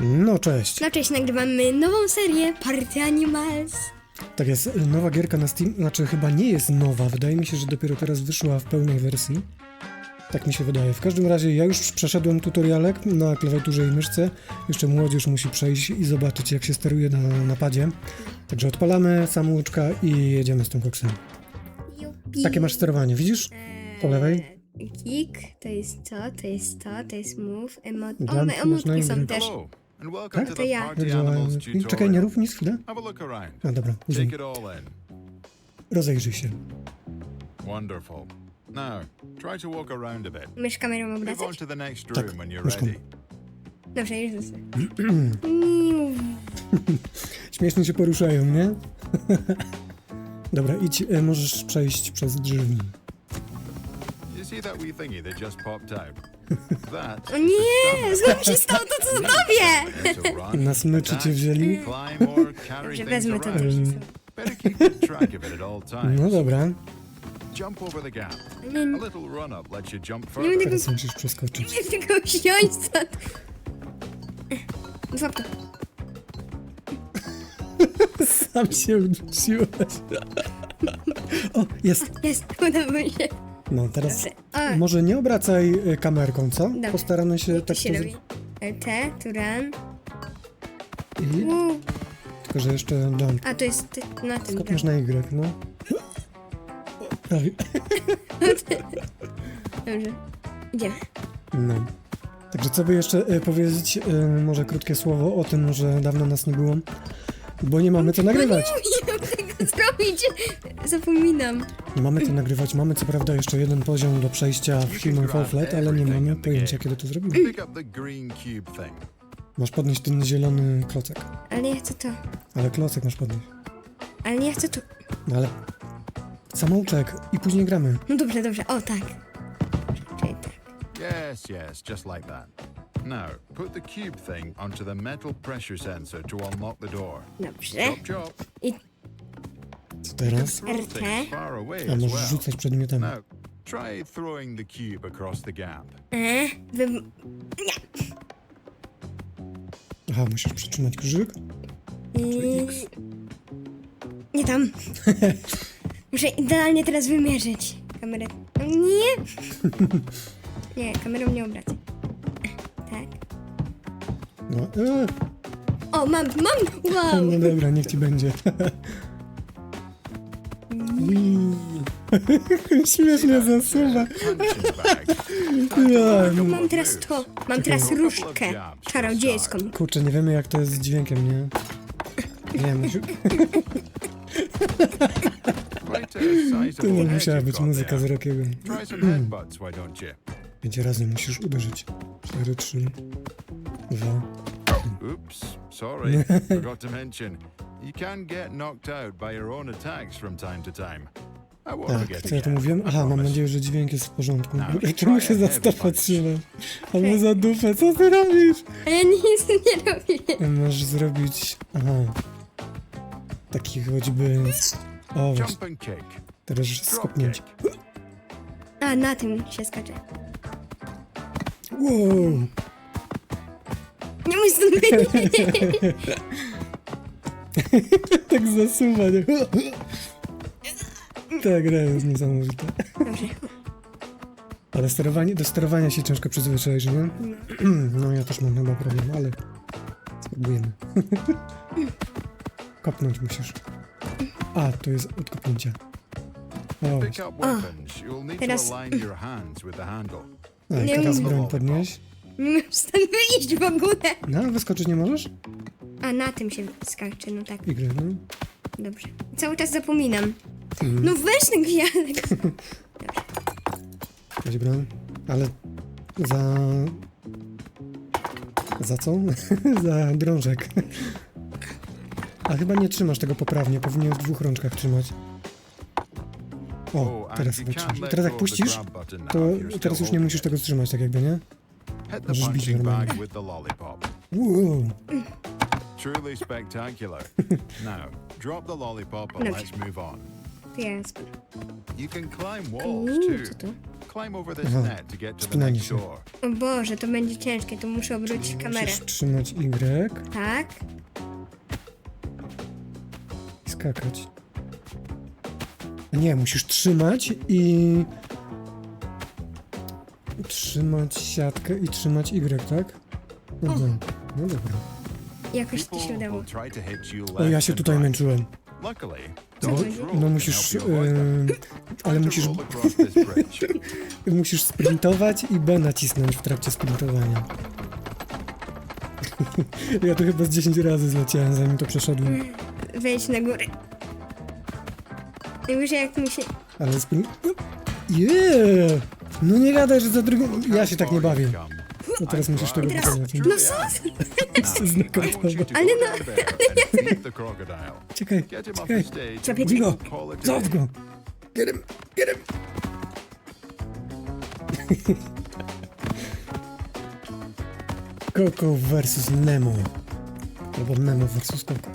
No cześć. No cześć, nagrywamy nową serię Party Animals. Tak jest, nowa gierka na Steam, znaczy chyba nie jest nowa, wydaje mi się, że dopiero teraz wyszła w pełnej wersji. Tak mi się wydaje. W każdym razie ja już przeszedłem tutorialek na klawiaturze i myszce. Jeszcze młodzież musi przejść i zobaczyć jak się steruje na napadzie. Także odpalamy samouczka i jedziemy z tym koksem. Jupi. Takie masz sterowanie, widzisz? Po lewej? Eee, Kick, to jest to, to jest to, to jest move, emot... O, me- emotki są też. Hello, Tak? to To the ja. Czekaj, nie rób nic chwilę. Have a look around. A dobra, zoom. Take it all in. rozejrzyj się. Wonderful. Now, try to walk around a bit. Mysz kamerą Move on obracać? to the next Tak, room when you're myszką. ready. Dobrze, już został. Śmiesznie się poruszają, nie? Dobra, idź, e, możesz przejść przez drzwi. You see that wee thingy that just popped out? O nie, znowu się stało to, co run, Na smyczy cię wzięli. carry Dobrze, wezmę to. Mm. All times. No dobra. Nie, nie Nie będę teraz musisz przeskoczyć. chcę tego wziąć stąd. Złap to. Sam się udusiłeś. O, jest. Jest, udało mi się. No teraz Dobrze. O, może nie obracaj y, kamerką, co? Dobra. Postaramy się to tak się to... robi? T, tu run. I... U, Tylko, że jeszcze jump. A, to jest ty, na tym. Skopniesz na Y, no. Prawie. Dobrze. Idziemy. No. Także co by jeszcze y, powiedzieć, y, może krótkie słowo o tym, że dawno nas nie było, bo nie mamy co nagrywać. Nie zrobić. Zapominam. Nie mamy co nagrywać, mamy co prawda jeszcze jeden poziom do przejścia w Human Fall Flat, ale nie mamy pojęcia kiedy to zrobimy. Pick up the green cube thing. Masz podnieść ten zielony klocek, Ale nie chcę to. ale klocek masz podnieść. Ale nie chcę to. No ale samouczek i później gramy. No dobrze, dobrze. O, tak. Czyli tak. Yes, yes, just like that. Now, put the cube thing onto the metal pressure sensor to unlock the door. Dobrze. Chop, chop. I teraz? RT. A możesz rzucać przedmiotami. Now, try throwing the cube across the gap. E, wy... Aha, musisz przytrzymać krzyżyk? I... Nie tam. Muszę idealnie teraz wymierzyć kamerę. O, Nie! Nie, kamerą nie obracaj. Tak. No, e, O, mam, mam! Wow! no dobra, niech ci będzie. Śmiesznie zasuwa. Ja, Mam teraz to. Mam teraz różdżkę czarodziejską. Kurczę, nie wiemy jak to jest z dźwiękiem, nie? Nie musi... A to nie musiała być muzyka z. Rockiego. Pięć razy musisz uderzyć. Cztery, trzy, dwa. Oops, sorry, forgot to mention. You can get knocked out by your own attacks from time to time. I won't Tak, forget co ja tu again, mówiłem? I Aha, mam promise. nadzieję, że dźwięk jest w porządku. No, Czemu się za? Albo za dupę, co ty robisz? A ja nic nie robię. Masz zrobić... Aha. Taki choćby... O, właśnie, Jump and kick. teraz Drop skopnięcie. kick. A, na tym się skacze. Wow! Nie wyjść. tak zasuwa, nie? Ta gra jest niesamowita. Ale sterowanie, do sterowania się ciężko przyzwyczaić, nie? No ja też mam chyba problem, ale spróbujemy. Kopnąć musisz. A, to jest od kopnięcia. O, Pick up weapons. You'll need Teraz- to align your hands with the handle. teraz umiem. broń podnieść. Nie mógł stąd wyjść w ogóle. No, wyskoczyć nie możesz? A, na tym się skacze, no tak. Y, no. Dobrze. Cały czas zapominam. No weź ten gwiazdek. Weź broń. Ale za... Za co? za drążek. A chyba nie trzymasz tego poprawnie, powinien w dwóch rączkach trzymać. O, teraz sobie trzymasz. Teraz jak puścisz, to teraz już nie musisz tego trzymać tak jakby, nie? Możesz bić normalnie. Wow. Truly spectacular. now, drop the lollipop and Dobrze. let's move on. Jest. You can climb walls Uuu, co too. to? Climb over this Aha. net to get to the next się. shore. O Boże, to będzie ciężkie, to muszę obrócić kamerę. Musisz trzymać Y Tak? i skakać. Nie, musisz trzymać i... Trzymać siatkę i trzymać Y, tak? Aha. No dobra. Jakoś to się udało. will try to hit you O, ja się tutaj męczyłem. Co chodzi? rules No musisz... Yy, ale to musisz... Musisz sprintować i B nacisnąć w trakcie sprintowania. ja tu chyba z 10 razy zleciałem, zanim to przeszedłem. Wejdź na górę. I wiesz jak mi się... Ale sprint... Yeah! No nie gadaj, że za drugą... Ja się tak nie bawię. No teraz musisz tego Teraz... wykonać. No co? Go Ale no- crocodile. Czekaj, czekaj. Czekaj, a złap day. go! Get him, get him! Coco versus Nemo. Albo Nemo versus Coco.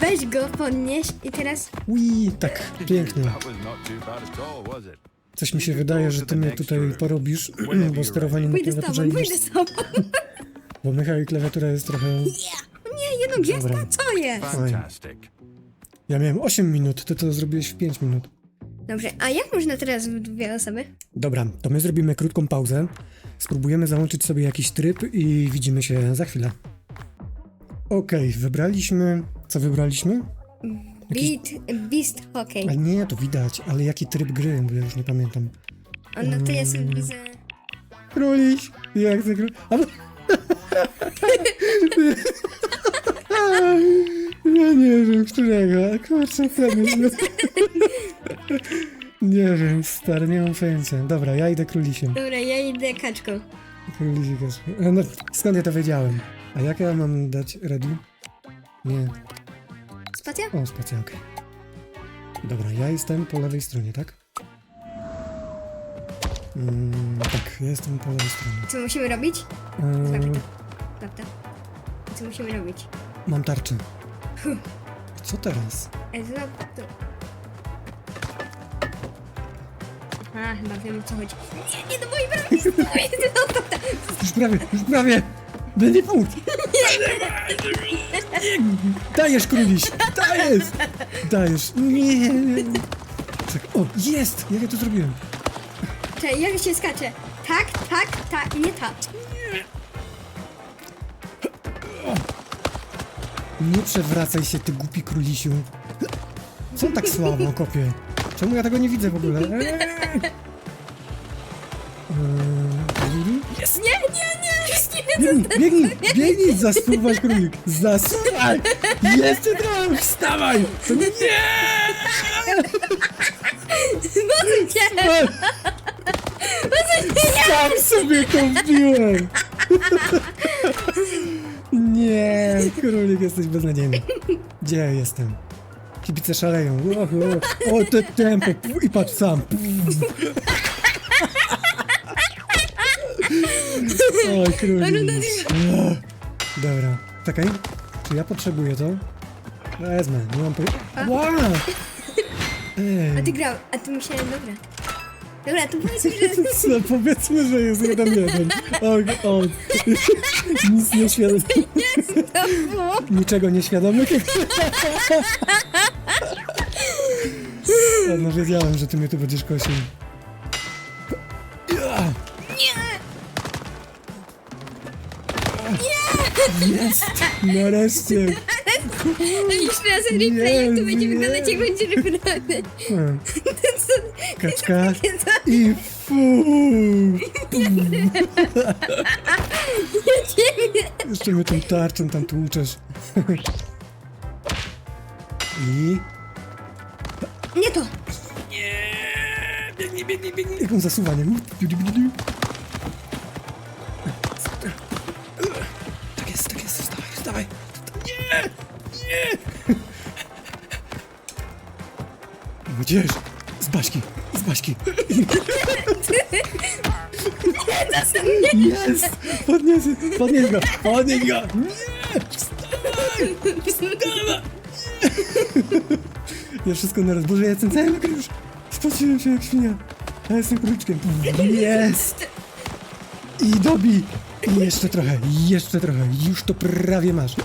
Weź go, podnieś i teraz... Ui, tak, pięknie. Coś mi się wydaje, że ty mnie tutaj porobisz, bo sterowanie na Pójdę z klawiaturze tobą, jest... pójdę z tobą. Bo Michał i klawiatura jest trochę... Nie, jedno gwiazda, Dobra. co jest? Fantastic. Ja miałem 8 minut, ty to zrobiłeś w 5 minut. Dobrze, a jak można teraz w dwie osoby? Dobra, to my zrobimy krótką pauzę. Spróbujemy załączyć sobie jakiś tryb i widzimy się za chwilę. Okej, wybraliśmy. Co wybraliśmy? Beat, Beast Hockey. Ale nie, to widać, ale jaki tryb gry, bo ja już nie pamiętam. O, no to ja sobie widzę... Króliś! Jak za król... Ja nie wiem, którego, kurczę. Nie wiem, stary, nie mam pojęcia. Dobra, ja idę królisiem. Dobra, ja idę kaczką. Królisik jest. A No, skąd ja to wiedziałem? A jak ja mam dać ready? Nie. Spacja? O, spacja, okej. Dobra, ja jestem po lewej stronie, tak? Mm, tak, ja jestem po lewej stronie. Co musimy robić? Eee, Prawda? Co musimy robić? mam tarczę. Co teraz? E, to, to... A, chyba wiem o co chodzi. Nie, nie do mojej stój! No, to, to, Już prawie, już prawie! Będzie punkt! Dajesz, króliś! Dajesz! Dajesz! Nie! Czek- O, jest! Jak ja to zrobiłem? Czekaj, jak się skacze? Tak, tak, tak, nie tak. Nie przewracaj się, ty głupi królisiu. Co tak słabo kopie? Czemu ja tego nie widzę w ogóle? Eee! Eee, Jest! Nie, nie, nie! Nie, Biegnij, biegnij, biegnij, zasuwasz królik, zasuwaj! Ty tam, wstawaj! Nie, nie! nie. Sam sobie to wbiłem! Nie, królik, jesteś beznadziejny. Gdzie ja jestem? Kibice szaleją. O, o, o te tempo. I patrz sam. Oj, królik. O, Dobra, czekaj. Czy ja potrzebuję to? Wezmę, nie mam pojęcia. Wow! A ty grał, a ty musiałem, dobra. Dobra, to powiedz mi, że... co, powiedzmy, że jest jeden jeden. O, o. Nic nie świadomy. Niczego nieświadomych. No wiedziałem, że ty mnie tu będziesz kosił. Ja. Jest! Nareszcie! Jeszcze raz replay, jak to będzie Nie, wyglądać, jak będzie. Co? Kaczka i fu! Jeszcze mnie tą tarczą tam tłuczesz. I... Nie to! Biegnij, biegnij, biegnij. Jaką zasuwaniem. Gdzież? Z Baśki, z Baśki. Jest! Podnieś, podnieś go, podnieś go. Nie, wstawaj, wstawaj. Ja wszystko naraz. Boże, ja jestem cały mokry już. Spociłem się jak świnia. A jestem króliczkiem. Jest! I dobi! Jeszcze trochę, jeszcze trochę. Już to prawie masz.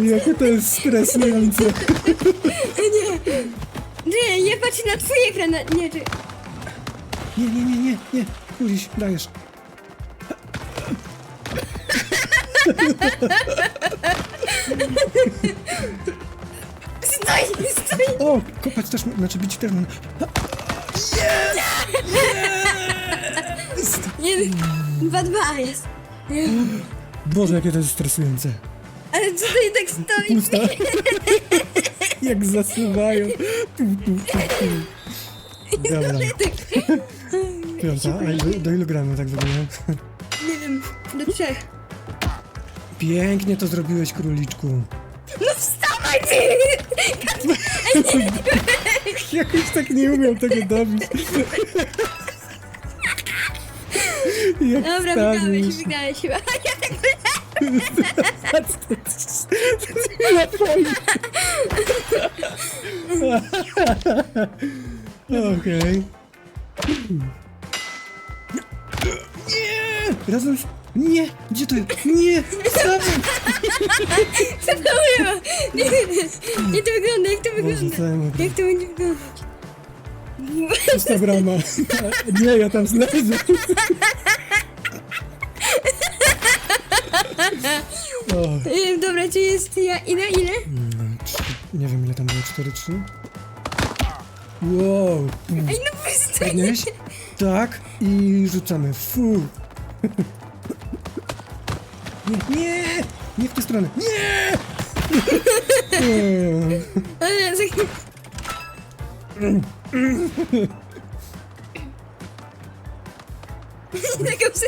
Jakie to jest stresujące. Nie, nie patrz na twój ekran. Nie, czy... Nie, nie, nie, nie, nie. Kuliś, dajesz. Stoj, stoj. O, kopać też, znaczy bić też. Jest! Nie, dwa, dwa jest. Boże, jakie to jest stresujące. Ale co to tak stoi? Pusta. Jak zasuwają. Tu, tu, tu, tu. Dobra, piąta. A do, do ilu gramy tak wygląda? Nie wiem, do trzech. Pięknie to zrobiłeś, króliczku. No wstawaj ty! Jakoś tak nie umiał tego dobić. Jak Dobra, wygrałeś, wygrałeś chyba. Ja tak Na twoim. Okej. Nie! Razem z... Nie! Gdzie to jest? Nie! Wstawaj! zapomniałam. Nie, nie to wygląda, jak to Boże, wygląda. co mówię? Jak to będzie wyglądać? Pusta brama. Nie, ja tam zlezę. O, Ym, Dobra, czy jest ja ile, ile? mm, trzy- nie wiem ile tam było, 4-3? Wow! Ej, no! Podnieś? Tak i rzucamy. Fu! Nie, nie! Nie w tę stronę. Nie! Nie. Ale za- Taką psy...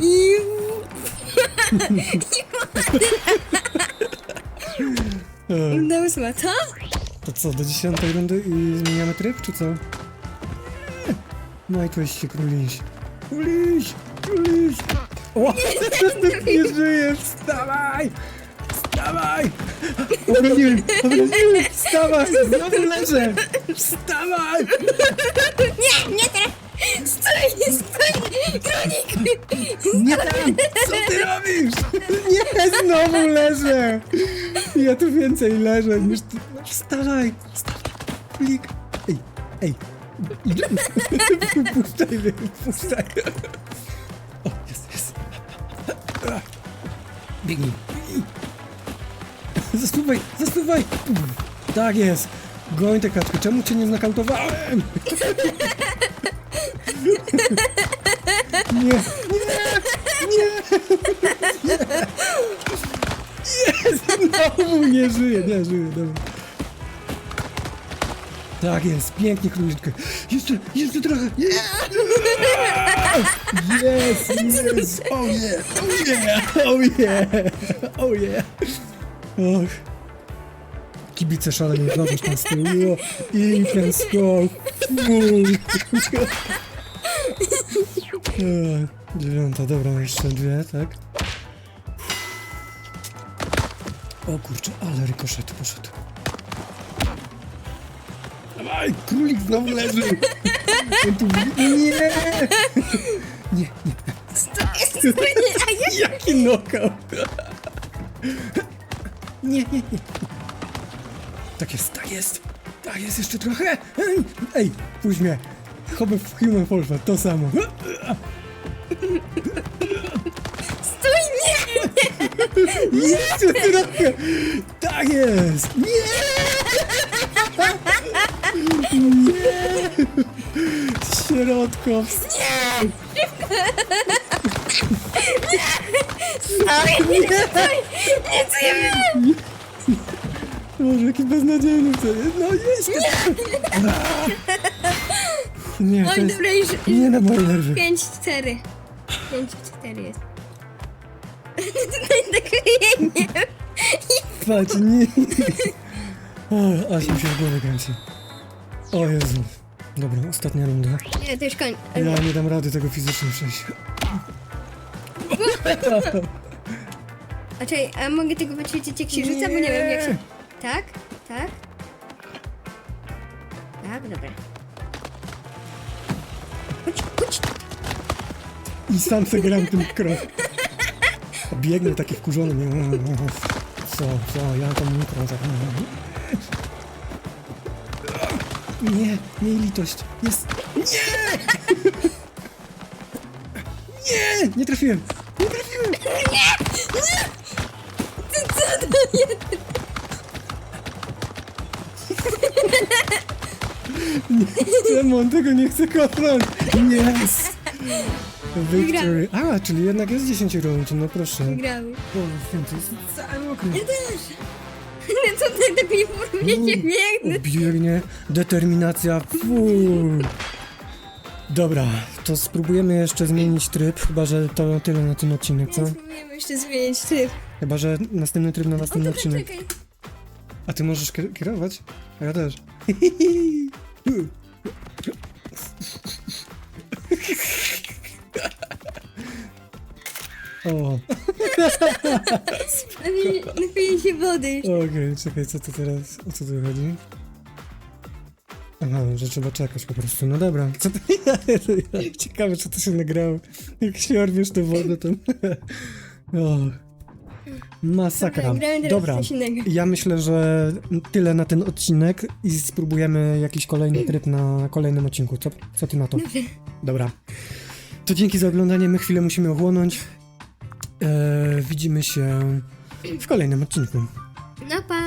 I... Do ósma, co? To co, do dziesiątej rundy i zmieniamy tryb, czy co? No i tu się króliś. Króliś! Króliś! O! Nie żyjesz! Wstawaj! Wstawaj! Obroniłem! Obroniłem! Wstawaj! Znowu leżę! Wstawaj! Nie, nie Stój, stój! Kronik! Nie tam! Co ty robisz? Nie, znowu leżę! Ja tu więcej leżę niż ty. No, Wstawaj! Wstawaj! Klik! Ej! Ej! Puszczaj mnie, puszczaj! O, jest, jest! Biegnij! biegnij. Zasuwaj! Zasuwaj! Tak jest! Goń tę kaczkę, czemu cię nie znakautowałem? Nie! Nie! Nie! Nie! Znowu nie żyje, nie żyje, dobra. Tak jest, pięknie króliczkę. Jeszcze, jeszcze trochę. Jest! Jest, jest! Oh yeah! Oh yeah! Oh yeah! Oh yeah! Och. Kibice szaleją znowu tam z tyłu. I ten skok. Dziewiąta, dobra, jeszcze dwie, tak? O kurczę, ale rykoszet poszedł. Dawaj, królik znowu leży! On tu... Nie! Nie, nie. Stój, stój! Nie, a ja... Jaki knockout! Nie, nie, nie. Tak jest, tak jest. Tak jest, jeszcze trochę. Ej, ej mnie. Hobby w Human Flat, to samo. Stój, nie! Jeszcze trochę! Tak jest! Nie! Nie! Środko! Stój, nie! Stój! Nie, co ja miałam? Boże, jaki beznadziejny jest. No jest! Nie, to Oj, jest... dobra, już... Nie na moje nerwy. 5, 4. 5, 4 jest. Tak nie. Patrz, nie. O, aż mi się w głowie kręci. O Jezu. Dobra, ostatnia runda. Nie, to już koń. Ja nie dam rady tego fizycznie przejść. A czekaj, a mogę tego wyćwiczyć jak się rzuca, bo nie wiem jak się... Tak? Tak? Tak, dobra. I sam sobie gram tym krew. Biegnę taki wkurzony, nie? Co, co, ja tam mikro. Nie, miej litość. Jest... Nie! Nie! Nie trafiłem! Nie trafiłem! Nie, Demon, tego nie chcę kopnąć! Yes! Victory. A, czyli jednak jest 10 rund, no proszę. Wygrały. O, święty, jest cały mokry. No co ty tak nie formujecie biegnę? Biegnie, determinacja, full. Dobra, to spróbujemy jeszcze zmienić tryb, chyba że to tyle na ten odcinek, co? Spróbujemy jeszcze zmienić tryb. Chyba że następny tryb na O, następny dobra, odcinek. czekaj. A ty możesz kier- kierować? A ja też. O, Napij- Napiję się wody. okej, czekaj, co to teraz, o co tu chodzi? Aha, że trzeba czekać po prostu, no dobra. Co to, ciekawe, czy to się nagrało. Jak się orwiesz tę wodę, to... o. Masakra. Dobra, gramy teraz Dobra, coś innego. ja myślę, że tyle na ten odcinek i spróbujemy jakiś kolejny tryb na kolejnym odcinku. Co, co ty na to? Dobra. To dzięki za oglądanie. My chwilę musimy ochłonąć. E, widzimy się w kolejnym odcinku. No pa!